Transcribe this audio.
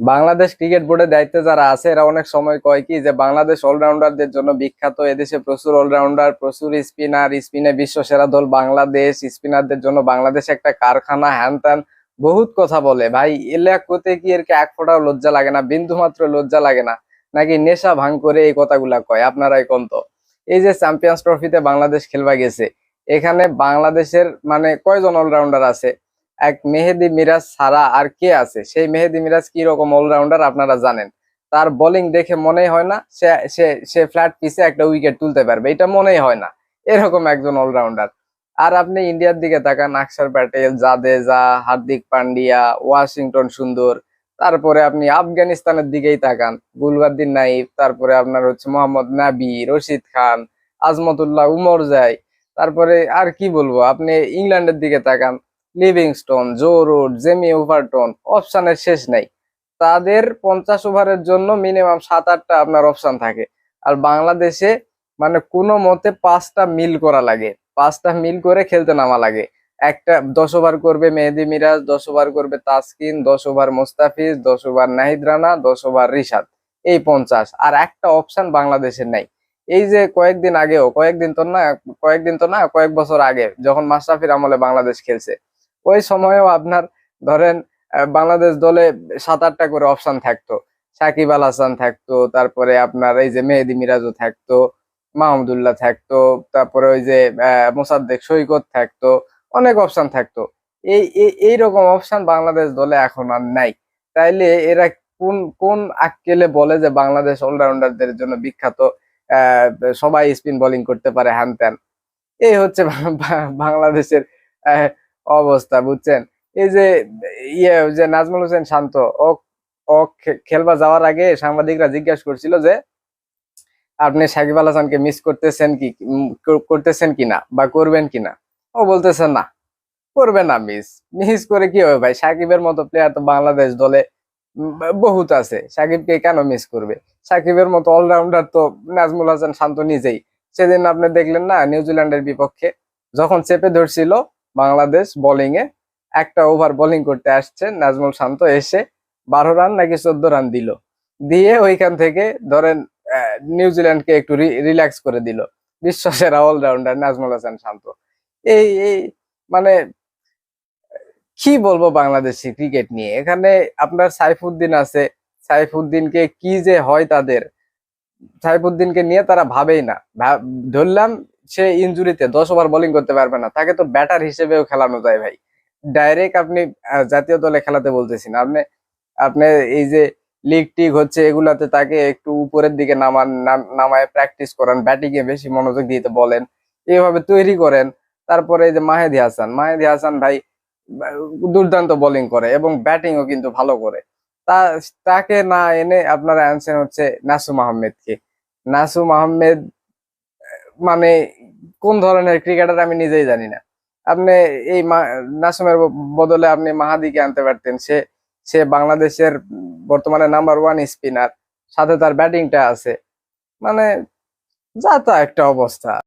Bangladesh cricket বোর্ডের দায়িত্বে যারা আছে, এরা অনেক সময় কয় কি যে বাংলাদেশ অলরাউন্ডারদের জন্য বিখ্যাত এদেশে প্রচুর অলরাউন্ডার, প্রচুর স্পিনার, স্পিনে বিশ্ব সেরা দল বাংলাদেশ, স্পিনারদের জন্য বাংলাদেশ একটা কারখানা, হ্যান বহুত কথা বলে। ভাই, এলা কোতে কি এর এক ফোঁটাও লজ্জা লাগে না? বিন্দু মাত্র লজ্জা লাগে না। নাকি নেশা ভাঙ করে এই কথাগুলা কয়? আপনারাই কোন তো? এই যে চ্যাম্পিয়ন্স ট্রফিতে বাংলাদেশ খেলবা গেছে, এখানে বাংলাদেশের মানে কয়জন অলরাউন্ডার আছে? এক মেহেদি মিরাজ ছাড়া আর কে আছে? সেই মেহেদি মিরাজ কি রকম অলরাউন্ডার আপনারা জানেন? তার বোলিং দেখে মনেই হয় না, সে সে সে ফ্ল্যাট পিসে একটা উইকেট তুলতে পারবে, এটা মনেই হয় না। এরকম একজন অলরাউন্ডার আর আপনি ইন্ডিয়ার দিকে তাকান, আকসার প্যাটেল, জাদেজা, হার্দিক পান্ডিয়া, ওয়াশিংটন সুন্দর। তারপরে আপনি আফগানিস্তানের দিকেই তাকান, গুলবাদ্দিন নাইফ, তারপরে আপনার হচ্ছে মোহাম্মদ নাবি, রশিদ খান আজমতুল্লাহ উমর জাই তারপরে আর কি বলব, আপনি ইংল্যান্ডের দিকে তাকান Livingstone Joe Root Jamie Overton অপশনের শেষ নাই। তাদের পঞ্চাশ ওভারের জন্য মিনিমাম সাত আটটা আপনার অপশন থাকে। আর বাংলাদেশে মানে কোনো মতে পাঁচটা মিল করা লাগে। পাঁচটা মিল করে খেলতে নামা লাগে। একটা দশ ওভার করবে মেহেদি মিরাজ, দশ ওভার করবে তাসকিন, দশ ওভার মোস্তাফিজ, দশ ওভার নাহিদ রানা, দশ ওভার রিশাদ। এই পঞ্চাশ। আর একটা অপশন বাংলাদেশের নাই। এই যে কয়েকদিন আগেও, কয়েকদিন তো না, কয়েকদিন তো না, কয়েক বছর আগে, যখন মাশরাফির আমলে বাংলাদেশ খেলছে ওই সময়েও আপনার ধরেন বাংলাদেশ দলে সাত আটটা করে অপশন থাকতো। সাকিব আল হাসান থাকতো, তারপরে আপনার এই যে মেহেদি মিরাজও থাকতো মাহমুদুল্লাহ থাকতো, তারপরে ওই যে মোসাদ্দেক সৈকত থাকতো, অনেক অপশন থাকতো। এই, এই- রকম অপশন বাংলাদেশ দলে এখন আর নাই। তাইলে এরা কোন কোন আক্কেলে বলে যে বাংলাদেশ অলরাউন্ডারদের জন্য বিখ্যাত সবাই স্পিন বোলিং করতে পারে হ্যান ত্যান। এই হচ্ছে বাংলাদেশের অবস্থা, বুঝছেন? এই যে ইয়ে যে নাজমুল হোসেন শান্ত, ও ও খেলবা যাওয়ার আগে সাংবাদিকরা জিজ্ঞাসা করছিল যে, আপনি সাকিব আল হাসানকে মিস করতেছেন কি করতেছেন কিনা বা করবেন কিনা ও বলতেছে, না, করবে না মিস মিস করে কি হবে ভাই? সাকিবের মতো প্লেয়ার তো বাংলাদেশ দলে বহুত আছে। সাকিবকে কেন মিস করবে? সাকিবের মতো অলরাউন্ডার তো নাজমুল হাসান শান্ত নিজেই। সেদিন আপনি দেখলেন না, নিউজিল্যান্ডের বিপক্ষে যখন চেপে ধরছিল বাংলাদেশ বোলিং এ একটা ওভার বোলিং করতে আসছে। নাজমুল শান্ত এসে বারো রান নাকি চোদ্দ রান দিল। দিয়ে ওইখান থেকে ধরেন নিউজিল্যান্ডকে একটু রিল্যাক্স করে দিল। বিশ্ব সেরা অলরাউন্ডার নাজমুল হাসান শান্ত। এই এই মানে কি বলব বাংলাদেশি ক্রিকেট নিয়ে? এখানে আপনার সাইফুদ্দিন আছে। সাইফুদ্দিনকে কি যে হয় তাদের, সাইফুদ্দিনকে নিয়ে তারা ভাবেই না। ধরলাম সে ইনজুরিতে দশ ওভার বোলিং করতে পারবে না। তাকে তো ব্যাটার হিসেবেও খেলানো যায় ভাই। ডাইরেক্ট আপনি জাতীয় দলে খেলাতে বলতেছি না। আপনি আপনি এই যে লিগ টিগ হচ্ছে এগুলাতে তাকে একটু উপরের দিকে নামান নামায় প্র্যাকটিস করেন ব্যাটিং এ বেশি মনোযোগ দিতে বলেন এইভাবে তৈরি করেন। তারপরে এই যে মাহেদি হাসান মাহেদি হাসান ভাই দুর্দান্ত বোলিং করে এবং ব্যাটিংও কিন্তু ভালো করে। তা, তাকে না এনে আপনারা আনছেন হচ্ছে নাসুম আহমেদকে। নাসুম আহমেদ মানে কোন ধরনের ক্রিকেটার আমি নিজেই জানি না। আপনি এই নাসুমের বদলে আপনি মাহাদিকে আনতে পারতেন। সে সে বাংলাদেশের বর্তমানে নাম্বার ওয়ান স্পিনার সাথে তার ব্যাটিংটা আছে। মানে যা তা একটা অবস্থা।